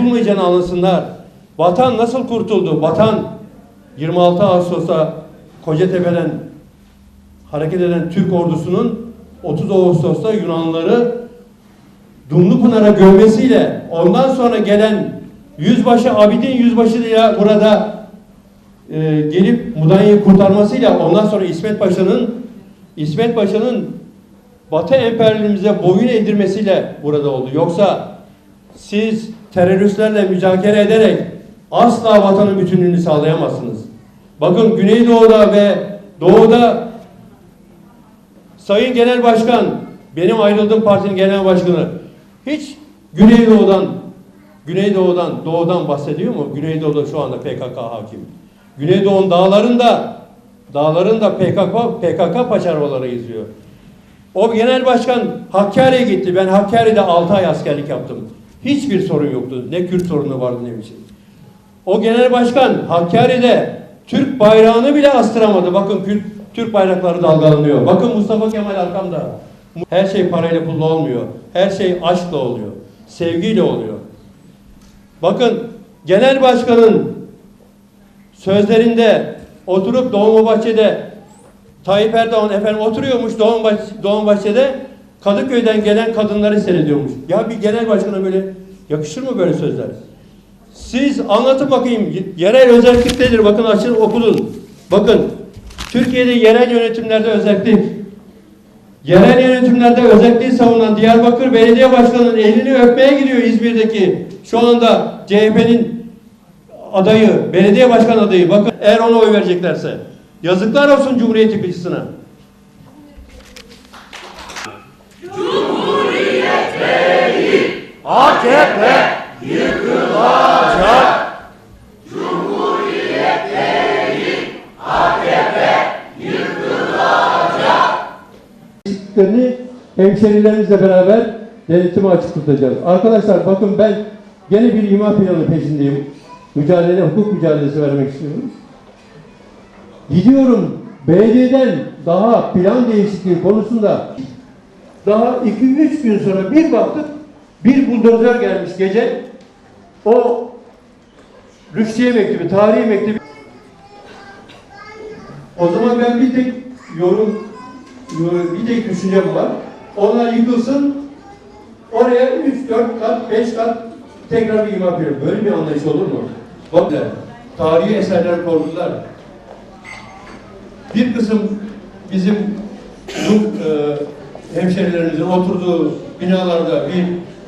kurtulmayacağını anlasınlar. Vatan nasıl kurtuldu? Vatan 26 Ağustos'ta Kocatepe'den hareket eden Türk ordusunun 30 Ağustos'ta Yunanlıları Dumlupınar'a gömmesiyle ondan sonra gelen Yüzbaşı Abidin Yüzbaşı ile burada e, gelip Mudanya'yı kurtarmasıyla ondan sonra İsmet Paşa'nın İsmet Paşa'nın Batı emperyalizmize boyun eğdirmesiyle burada oldu. Yoksa siz teröristlerle müzakere ederek asla vatanın bütünlüğünü sağlayamazsınız. Bakın Güneydoğu'da ve Doğu'da Sayın Genel Başkan, benim ayrıldığım partinin genel başkanı hiç Güneydoğu'dan Güneydoğu'dan, Doğu'dan bahsediyor mu? Güneydoğu'da şu anda PKK hakim. Güneydoğu'nun dağlarında dağlarında PKK PKK paçavraları izliyor. O genel başkan Hakkari'ye gitti. Ben Hakkari'de 6 ay askerlik yaptım. Hiçbir sorun yoktu. Ne Kürt sorunu vardı ne bir şey. O genel başkan Hakkari'de Türk bayrağını bile astıramadı. Bakın Türk, Türk bayrakları dalgalanıyor. Bakın Mustafa Kemal arkamda. Her şey parayla pulla olmuyor. Her şey aşkla oluyor. Sevgiyle oluyor. Bakın genel başkanın sözlerinde oturup Dolmabahçe'de Tayyip Erdoğan efendim oturuyormuş Dolmabahçe, Dolmabahçe'de Kadıköy'den gelen kadınları seyrediyormuş. Ya bir genel başkana böyle yakışır mı böyle sözler? Siz anlatın bakayım. Yerel özellik nedir? Bakın açın okudun. Bakın. Türkiye'de yerel yönetimlerde özellik. Yerel yönetimlerde özelliği savunan Diyarbakır Belediye Başkanı'nın elini öpmeye gidiyor İzmir'deki. Şu anda CHP'nin adayı, belediye başkan adayı. Bakın eğer ona oy vereceklerse. Yazıklar olsun Cumhuriyet yıkıcısına. AKP yıkılacak. eksiklerini hemşerilerimizle beraber denetime açık tutacağız. Arkadaşlar bakın ben gene bir imar planı peşindeyim. Mücadele, hukuk mücadelesi vermek istiyorum. Gidiyorum belediyeden daha plan değişikliği konusunda daha 2-3 gün sonra bir baktık bir buldozer gelmiş gece o Rüştiye Mektebi, Tarihi Mektebi o zaman ben bir tek yorum, bir tek düşüncem var. Onlar yıkılsın, oraya 3, 4 kat, 5 kat tekrar bir imar planı. Böyle bir anlayış olur mu? Bak tarihi eserler korkular. Bir kısım bizim bu e, hemşerilerimizin oturduğu binalarda bir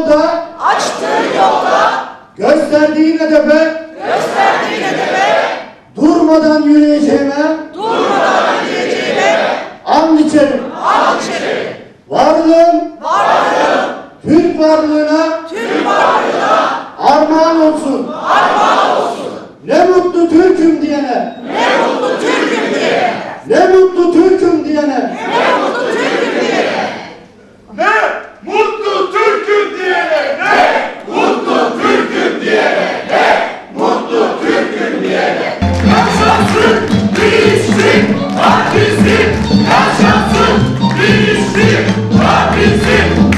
yolda. Açtığın yolda. Gösterdiğin hedefe gösterdiğin hedefe durmadan yürüyeceğime. Durmadan yürüyeceğime. And içerim. and içerim. Varlığım Varlığım Türk varlığına Paris,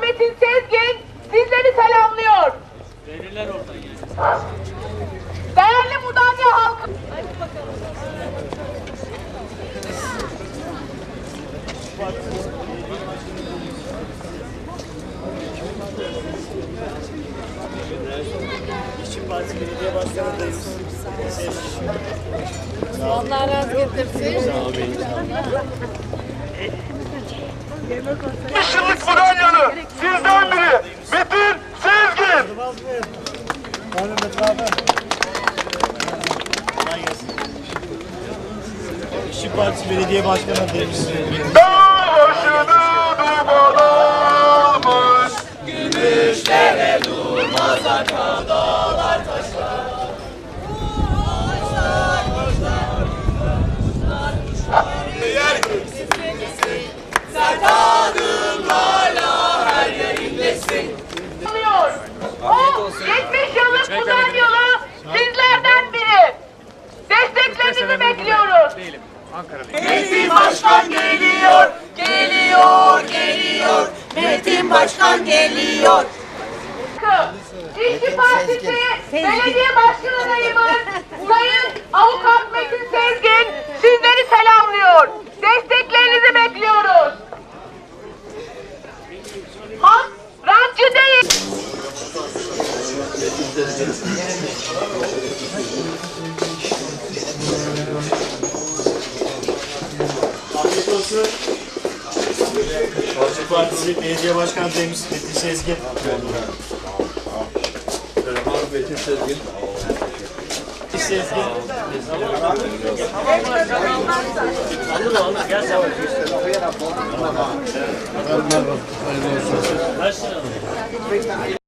Metin Sezgin sizleri selamlıyor. Değerli Mudanya halkı. Allah razı getirsin. Işınlık Mudanyalı sizden biri Metin Sezgin. İşçi Partisi Belediye Başkanı adayımız. Dağ başını duman almış. Anlıyor. O 70 yıllık Mudanyalı sizlerden biri. Desteklerinizi bekliyoruz. Metin Başkan geliyor, geliyor, geliyor. Metin Başkan geliyor. İşçi Partisi Belediye Başkan adayımız Sayın Avukat Metin Sezgin sizleri selamlıyor. Desteklerinizi bekliyoruz. Halk rantçı değil. Afiyet olsun. İşçi Partisi Belediye Başkanı adayımız Metin Sezgin. Metin Sezgin. Sezgin.